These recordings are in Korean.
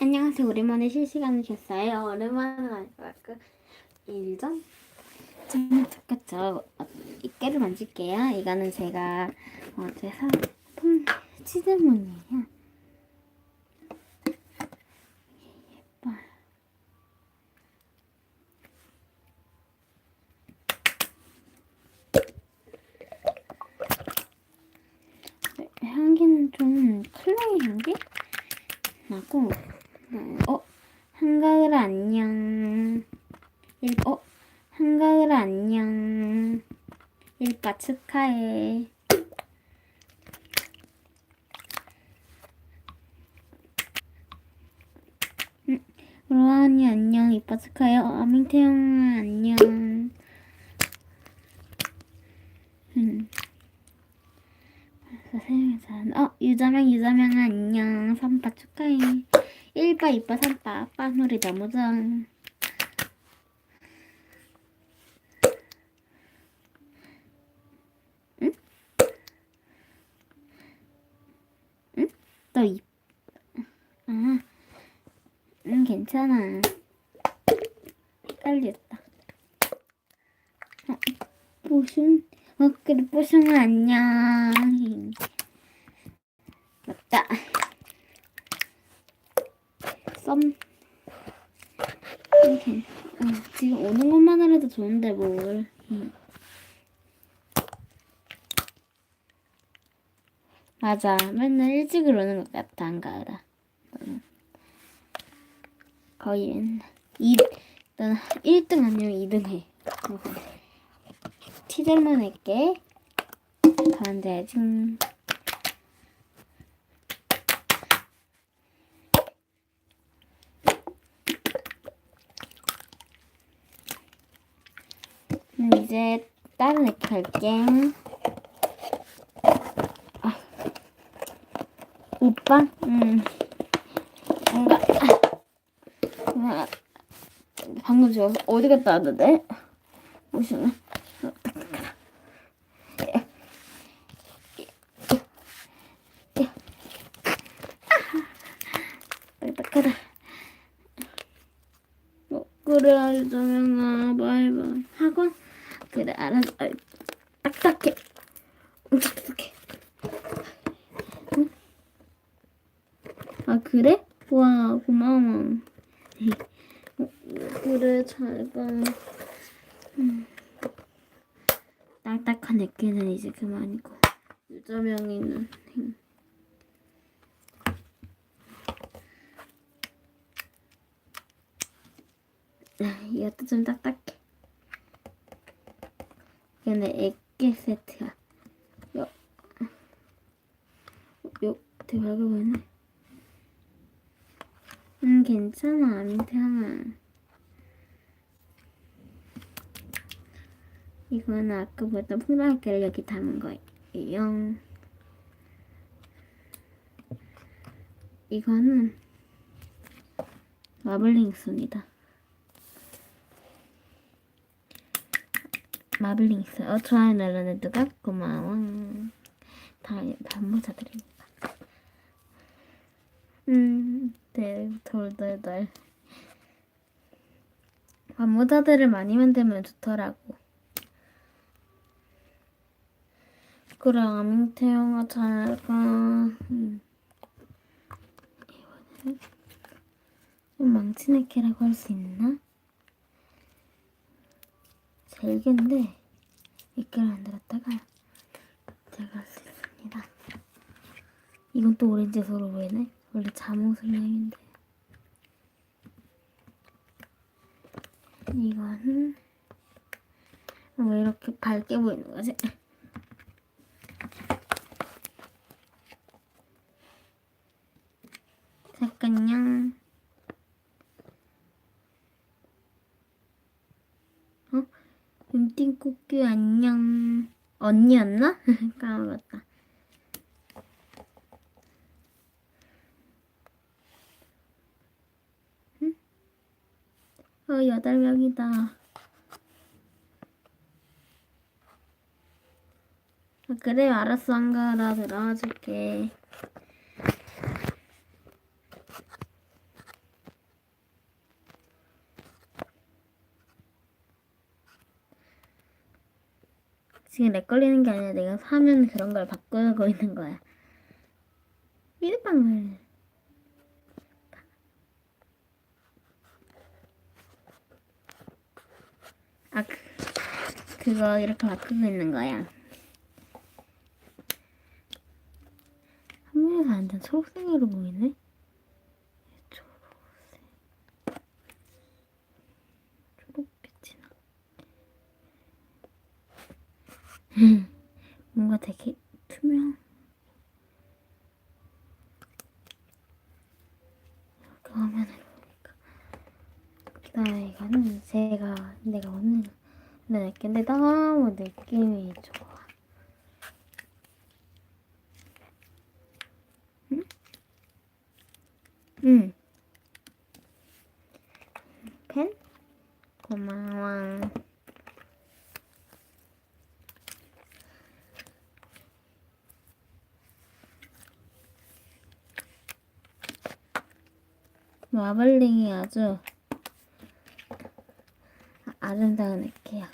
안녕하세요. 오랜만에 실시간을 켰어요. 오랜만에 하니까 그 일전 좀 좋겠죠. 어, 이깨를 만질게요. 이거는 제가 어제 사 품 치즈문이에요. 예뻐요. 네, 향기는 좀 클레이 향기 나고 네, 어 한가을 안녕. 일, 어 한가을 안녕. 일가 축하해. 응, 로아 언니 안녕. 이빠 축하해. 어, 아민태영 안녕. 음. 세상에 어 유자명 유자명 안녕. 삼빠 축하해 1바 2바 3바 아빠 노래 너무 좋아 응? 응? 너 이... 아, 응 괜찮아. 헷갈렸다. 어, 보숑 어 그래 보숑 안녕. 맞다 썸 이렇게 어, 지금 오는 것만으로도 좋은데 뭘. 응. 맞아. 맨날 일찍을 오는 것 같아 한가을아 너는 거의 맨날. 이, 넌 1등 아니면 2등 해. 티들만 할게. 가운데 지금 음, 이제 다른 애기 갈게. 아. 오빠? 음. 뭔가, 아. 방금 저 어디 갔다 왔는데? 딱딱하다. 어, 그래, 유정아, 바이바이. 학원? 그래, 알았어. 아이, 딱딱해. 엄청 딱딱해. 응? 아, 그래? 와, 고마워. 어, 그래, 잘 가. 음. 딱딱한 애기는 이제 그만이고. 유저명이는, 행. 아, 이것도 좀 딱딱해. 근데 애기 세트야. 요, 요, 되게 밝아 보이네. 음, 괜찮아, 민태양아. 이거는 아까 보던 풍랑개를 여기 담은 거예요. 이거는 마블링스입니다. 마블링스. 어, 좋아요 누가 고마워. 다 반모자들이니까. 음, 네, 돌돌돌. 반모자들을 많이 만들면 좋더라고. 그래, 아민태영아 잘 가. 음. 이거는 좀 망치네케라고 할 수 있나? 잘겠는데 이끌 만들었다가 제가 할 수 있습니다. 이건 또 오렌지 서로 보이네. 원래 자몽 슬라임인데 이거는 왜 이렇게 밝게 보이는 거지? 잠깐요. 어? 윤띵쿠끼 안녕. 언니였나? 까먹었다. 응? 어, 여덟 명이다. 아, 그래, 알았어. 한가라 들어와 줄게. 지금 렉 걸리는 게 아니라 내가 사면 그런 걸 바꾸고 있는 거야. 삐드빵을. 아, 그, 그거 이렇게 바꾸고 있는 거야. 화면에서 완전 초록색으로 보이네? 초록색. 초록빛이 나. 뭔가 되게 투명. 이렇게 화면을 보니까. 그다음에 이거는 제가 내가 오늘 느꼈는데 너무 느낌이 좋아. 응? 응. 펜? 고마워. 마블링이 아주 아름다운 액이야.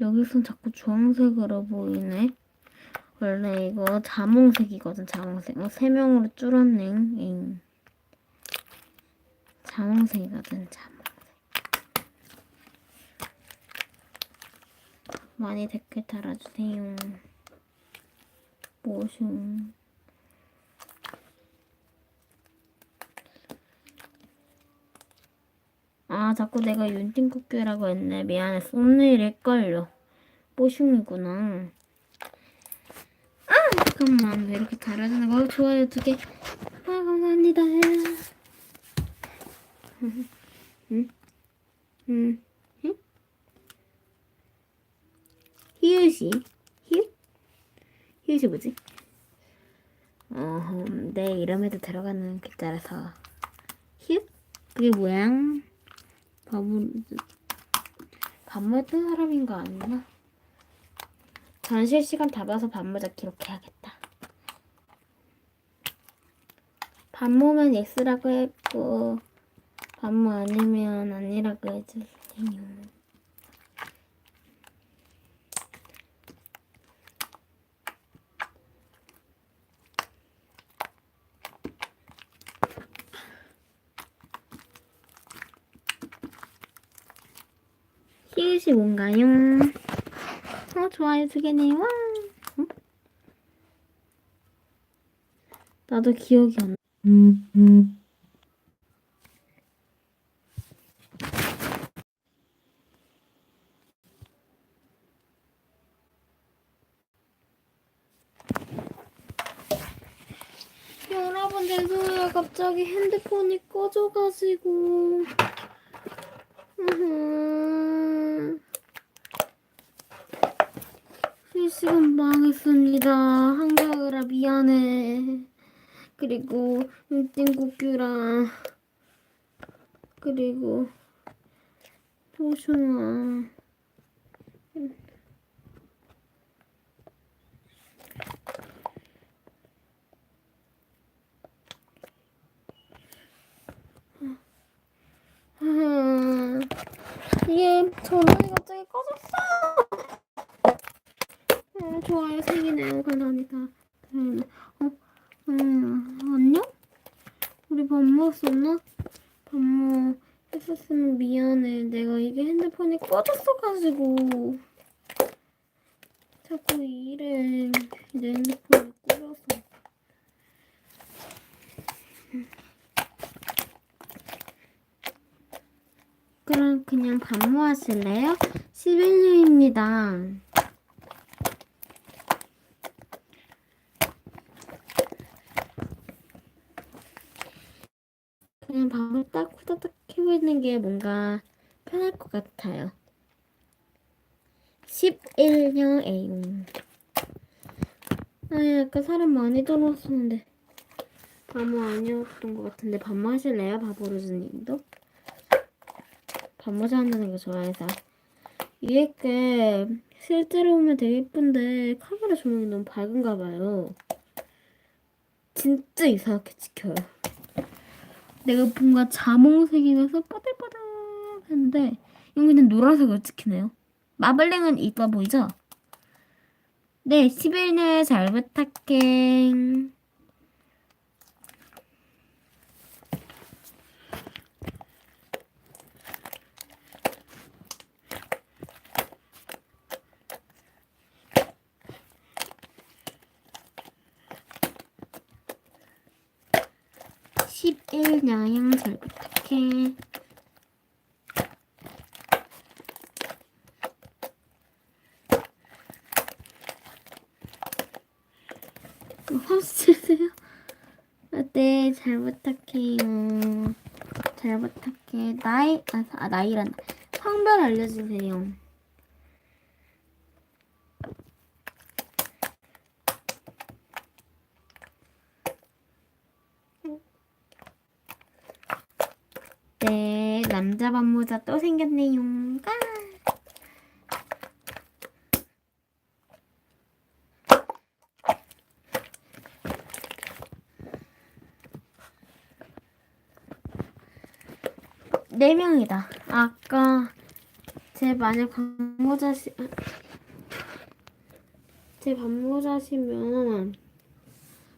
여기선 자꾸 주황색으로 보이네. 원래 이거 자몽색이거든, 자몽색. 어, 세 명으로 줄었네. 잉. 자몽색이거든, 자몽색. 많이 댓글 달아주세요. 모숑. 아, 자꾸 내가 윤팅쿠큐라고 했네. 미안해. 썸네일 헷갈려. 뽀슝이구나. 아, 잠깐만. 왜 이렇게 달아주는 거야? 좋아요 두 개. 아, 감사합니다. 응? 응? 응? 히읗이? 히읗이 뭐지? 어, 내 이름에도 들어가는 글자라서. 히읗? 그게 뭐야? 바보, 반모했던 사람인 거 아니나? 전 실 시간 다 봐서 반모자 기록해야겠다. 반모면 X라고 했고, 반모 아니면 아니라고 해주세요. 히읗이 뭔가요? 어, 좋아요 두 개네요. 와. 어? 나도 기억이 안 나. 여러분 죄송해요 갑자기 핸드폰이 꺼져가지고 으흠. 실시간 망했습니다. 한가을아 미안해. 그리고 윤띵국규랑 그리고 포슈아. 음, 이게 전원이 갑자기 꺼졌어. 음, 좋아요 생기네요. 감사합니다. 음, 어, 음, 안녕? 우리 밥 먹었었나? 밥 먹, 했었으면 미안해. 내가 이게 핸드폰이 꺼졌어가지고. 자꾸 이래. 내 핸드폰을 끄려서. 그럼 그냥 반모 하실래요? 11년입니다. 밥을 딱 후다닥 해고 있는 게 뭔가 편할 것 같아요. 11년에요. 아, 약간 사람 많이 들어왔었는데 반모 아니었던 것 같은데 반모 하실래요? 바보르즈님도? 반모자 한다는 거 좋아해서 위에 게 실제로 보면 되게 예쁜데 카메라 조명이 너무 밝은가 봐요 진짜 이상하게 찍혀요 내가 뭔가 자몽색이라서 뽀들뽀들한데 여기는 노란색으로 찍히네요. 마블링은 이거 보이죠? 네, 11년 잘 부탁해. 십일 야양 잘 부탁해. 홈스세요? 네, 잘 부탁해요. 잘 부탁해. 나이, 아, 아 나이란. 성별 알려주세요. 네, 남자 반모자 또 생겼네요. 까! 네 명이다. 아까 제 만약 반모자시 제 반모자시면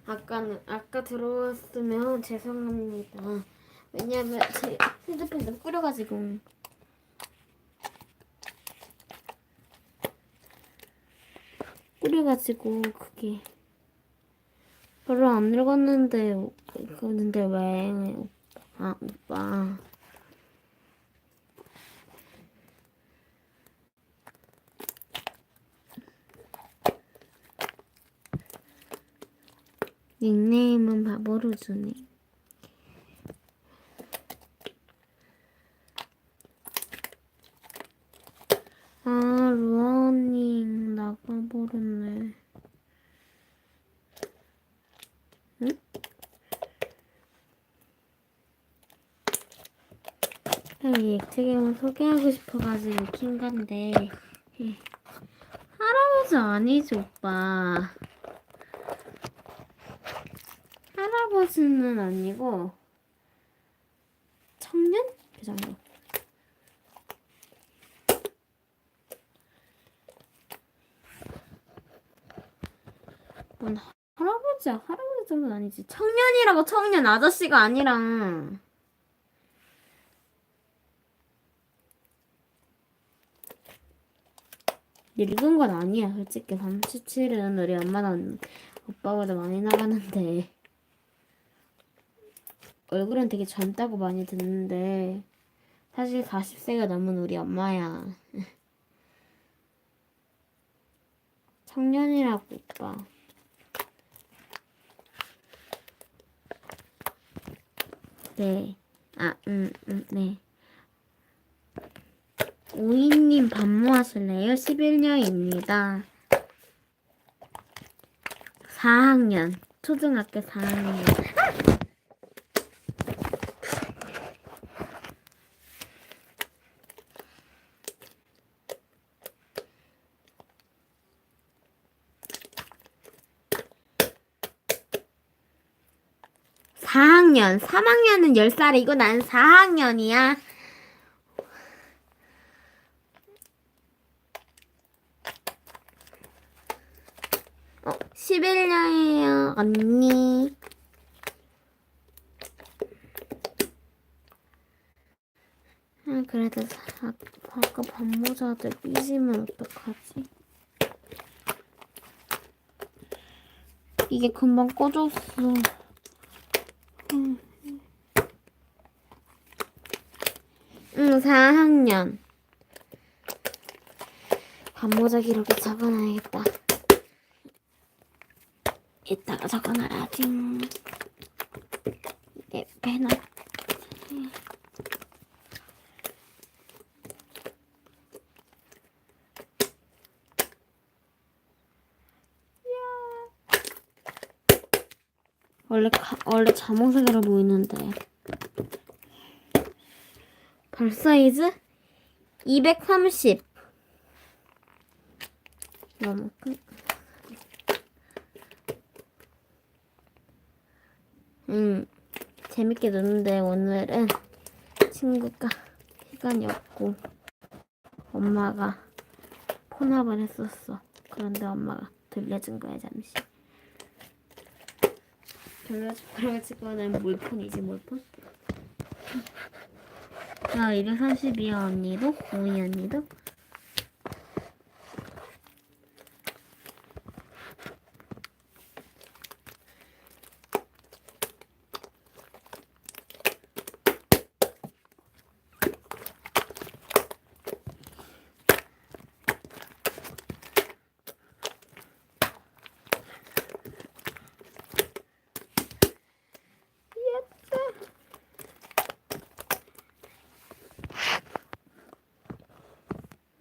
아까는 아까 들어왔으면 죄송합니다. 왜냐면 제 핸드폰이 너무 꾸려가지고 꾸려가지고 그게 별로 안 읽었는데 그런데 왜? 아 오빠 닉네임은 바보로 주네. 아, 루아님 나가버렸네. 응? 이 액체게임을 소개하고 싶어가지고 킨 건데. 예. 할아버지 아니지, 오빠. 할아버지는 아니고, 청년? 그 정도. 뭔 할아버지야 할아버지 정도는 아니지 청년이라고 청년 아저씨가 아니라 늙은 건 아니야 솔직히 37은 우리 엄마는 오빠보다 많이 나가는데 얼굴은 되게 젊다고 많이 듣는데 사실 40세가 넘은 우리 엄마야 청년이라고 오빠 네. 아, 음, 음, 네. 오이님 반모 하실래요? 11년입니다. 4학년. 초등학교 4학년. 사 4학년, 3학년은 10살 이고 난 4학년이야. 어, 11년이에요, 언니. 아, 그래도 아, 아까 반모자들 삐지면 어떡하지? 이게 금방 꺼졌어. 응, 4학년. 반모자 기록에 적어놔야겠다. 이따가 적어놔야지. 네, 빼놔. 원래 가, 원래 자몽색으로 보이는데 발 사이즈 230 이만큼 음, 제 재밌게 노는데 오늘은 친구가 시간이 없고 엄마가 폰업을 했었어. 그런데 엄마가 돌려준 거야 잠시. 돌려준 그래가지고는 몰폰이지 몰폰. 아 232야 언니도? 오이 언니도?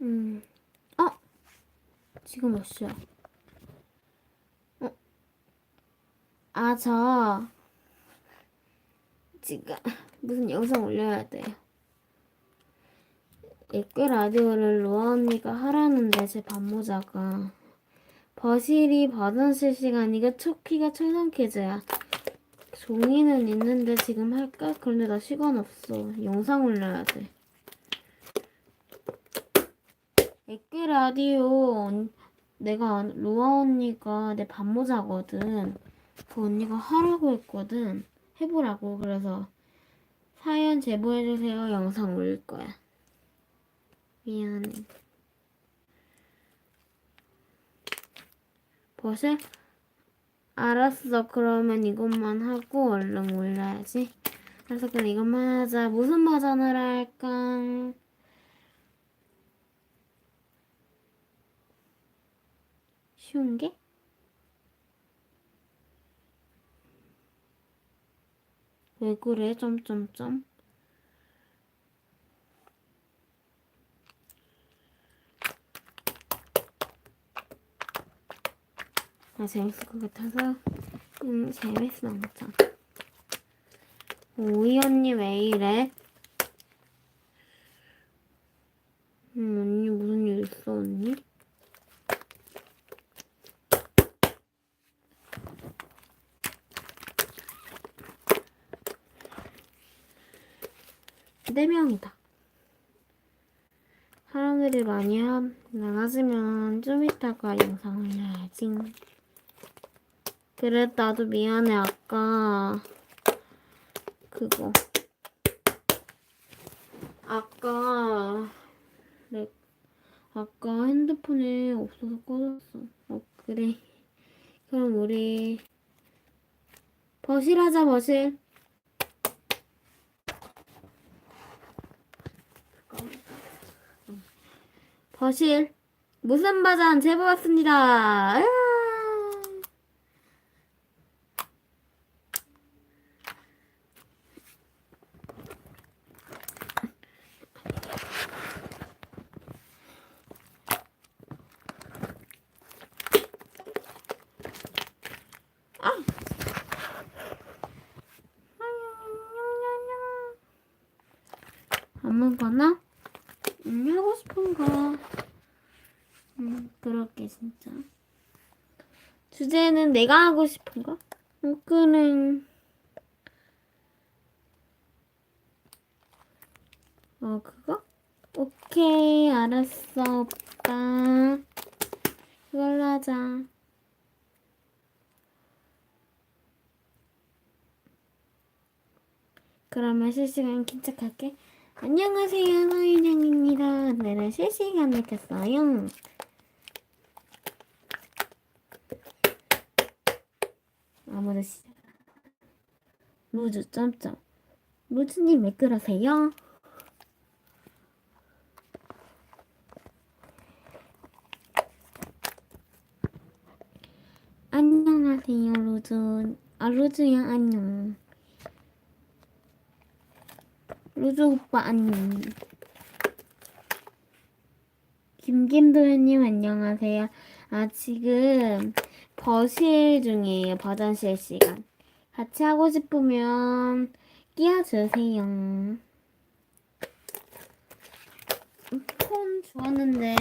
음. 어? 지금 몇 시야? 어? 아, 저 지금 무슨 영상 올려야 돼요. 댓글 라디오를 로아 언니가 하라는데 제 반모자가 버실이 버전 실시간이가 초키가 철성 퀴즈야. 종이는 있는데 지금 할까? 그런데 나 시간 없어. 영상 올려야 돼. 댓글 라디오 언- 내가 로아 언니가 내 반모자거든. 그 언니가 하라고 했거든. 해보라고. 그래서 사연 제보해주세요. 영상 올릴 거야. 미안해. 버실? 알았어. 그러면 이것만 하고 얼른 올려야지. 그래서 그럼 이것만 하자. 무슨 버전을 할까? 쉬운 게? 왜 그래? 점점점. 아 재밌을 것 같아서 음 재밌어 엄청. 오이 언니 왜 이래? 음 언니 무슨 일 있어 언니? 네 명이다. 사람들이 많이 하, 나가지면 좀 이따가 영상 올려야지. 그래, 나도 미안해. 아까 그거 아까 내 아까 핸드폰에 없어서 꺼졌어. 어 그래. 그럼 우리 버실하자 버실. 버실 버전 제보 왔습니다. 아무거나 음, 하고 싶은 거 음, 그럴게 진짜. 주제는 내가 하고 싶은 거? 그는. 어 그거? 오케이 알았어 오빠. 그걸로 하자. 그러면 실시간 킨척할게. 안녕하세요 서윤영입니다. 오늘은 실시간을 켰어요 아무도 시작 루즈 점점. 루즈님 왜 그러세요? 안녕하세요 루즈. 아 루즈야 안녕. 루즈 오빠 안녕. 김김도현님 안녕하세요. 아 지금 버실 중이에요 버전 실 시간 같이 하고 싶으면 끼워주세요 폰 주웠는데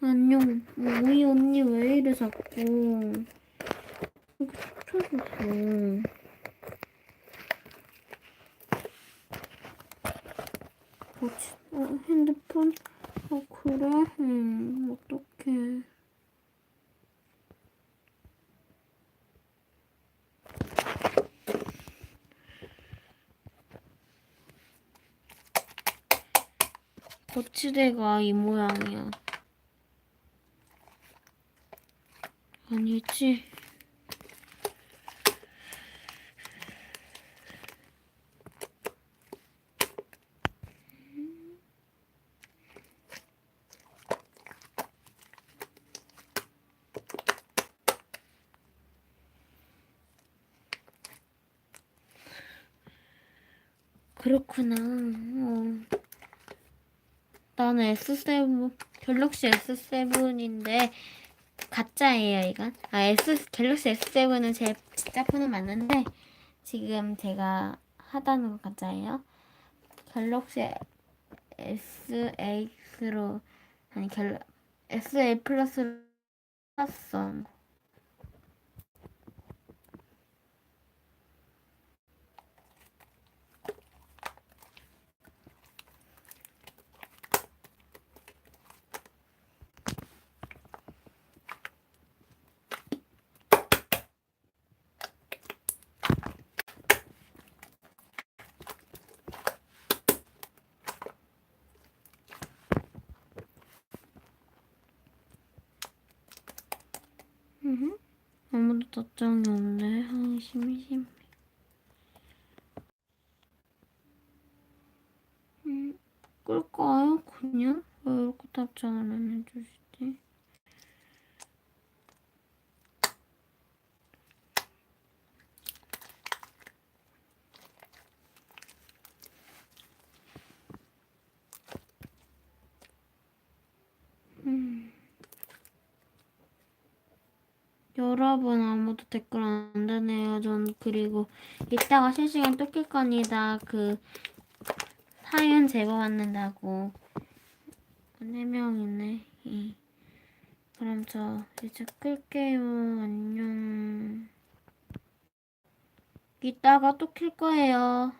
안녕 우리 언니 왜 이래 자꾸. 뭐지? 어, 핸드폰? 어, 그래? 음, 어떡해. 거치대가 이 모양이야. 아니지? 그렇구나. 어. 나는 S7, 갤럭시 S7인데, 가짜예요, 이건. 아, S, 갤럭시 S7은 제 진짜 폰은 맞는데, 지금 제가 하다는 거 가짜예요. 갤럭시 S8로, 아니, 갤, S8 플러스로 샀어. 음, 답장이 없네. 아, 심심해. 음, 끌까요? 그냥? 왜 이렇게 답장을 안 해주시지? 여러분 아무도 댓글 안 다네요. 전 그리고 이따가 실시간 또킬 겁니다. 그 사연 제보 받는다고 네 명이네. 예. 그럼 저 이제 끌게요. 안녕. 이따가 또 킬 거예요.